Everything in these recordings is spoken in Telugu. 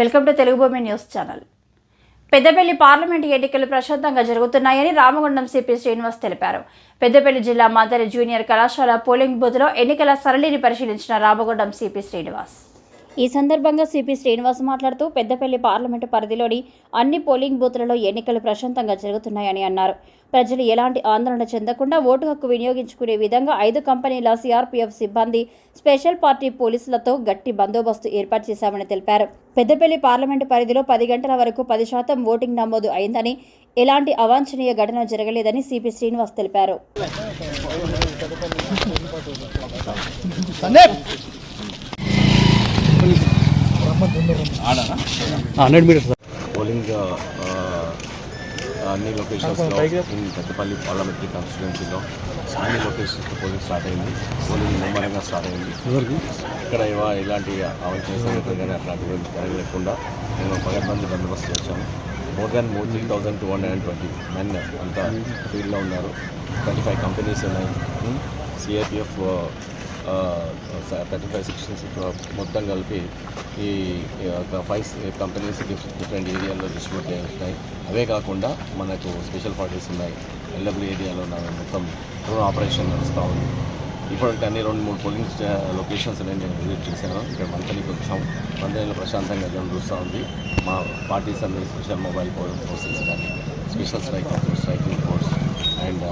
వెల్కమ్ టు తెలుగు భూమి న్యూస్ ఛానల్. పెద్దపల్లి పార్లమెంటు ఎన్నికలు ప్రశాంతంగా జరుగుతున్నాయని రామగుండం సిపి శ్రీనివాస్ తెలిపారు. పెద్దపల్లి జిల్లా మాదరి జూనియర్ కళాశాల పోలింగ్ బూత్లో ఎన్నికల సరళిని పరిశీలించిన రామగుండం సిపి శ్రీనివాస్. ఈ సందర్భంగా సిపి శ్రీనివాస్ మాట్లాడుతూ పెద్దపల్లి పార్లమెంటు పరిధిలోని అన్ని పోలింగ్ బూత్లలో ఎన్నికలు ప్రశాంతంగా జరుగుతున్నాయని అన్నారు. ప్రజలు ఎలాంటి ఆందోళన చెందకుండా ఓటు హక్కు వినియోగించుకునే విధంగా ఐదు కంపెనీల సిఆర్పీఎఫ్ సిబ్బంది స్పెషల్ పార్టీ పోలీసులతో గట్టి బందోబస్తు ఏర్పాటు చేశామని తెలిపారు. పెద్దపల్లి పార్లమెంటు పరిధిలో పది గంటల వరకు పది శాతం ఓటింగ్ నమోదు అయిందని ఎలాంటి అవాంఛనీయ ఘటన జరగలేదని సిపి శ్రీనివాస్ తెలిపారు. Hundred metres. పోలింగ్ అన్ని లొకేషన్స్లో పెద్దపల్లి పార్లమెంటరీ కాన్స్టిట్యున్సీలో అన్ని లొకేషన్స్లో పోలింగ్ స్టార్ట్ అయింది. పోలింగ్ ముమ్మరంగా స్టార్ట్ అయింది. ఇక్కడ సంఘటనలు కానీ అట్లాంటివి జరగలేకుండా మేము పగడ్బందీ బందోబస్తు చేశాము more than more three thousand two hundred and twenty men అంతా ఫీల్డ్లో ఉన్నారు. ట్వంటీ ఫైవ్ కంపెనీస్ ఉన్నాయి. సిఐపిఎఫ్ థర్టీ ఫైవ్ సెక్షన్స్ మొత్తం కలిపి ఈ ఫైవ్ కంపెనీస్ డిఫరెంట్ ఏరియాలో డిస్ట్రిబ్యూట్ చేస్తున్నాయి అవే కాకుండా మనకు స్పెషల్ పార్టీస్ ఉన్నాయి. ఎల్డబ్ల్యూ ఏరియాలో ఉన్న మొత్తం డ్రోన్ ఆపరేషన్ నడుస్తూ ఉంది. ఇప్పుడు అన్ని రెండు మూడు పోలింగ్ లొకేషన్స్ నేను నేను విజిట్ చేశాను. ఇక్కడ మంత్రికి వచ్చాం మంత్రిలో ప్రశాంతంగా జనం చూస్తూ ఉంది. మా పార్టీస్ అన్ని స్పెషల్ మొబైల్ ఫోర్సెస్ కానీ special strike striking force and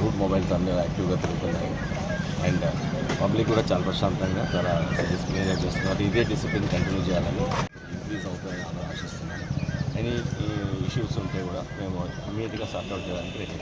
route mobiles అన్నీ యాక్టివ్గా తిరుగుతున్నాయి అండ్ పబ్లిక్ కూడా చాలా ప్రశాంతంగా చాలా డిసిప్లిన్గా చేస్తున్నారు. ఇదే డిసిప్లిన్ కంటిన్యూ చేయాలని ఇంక్రీజ్ అవుతుందని ఆశిస్తున్నాను. ఎనీ ఇష్యూస్ ఉంటే కూడా మేము ఇమీడియట్గా సార్ట్అవుట్ చేయడానికి రెడీ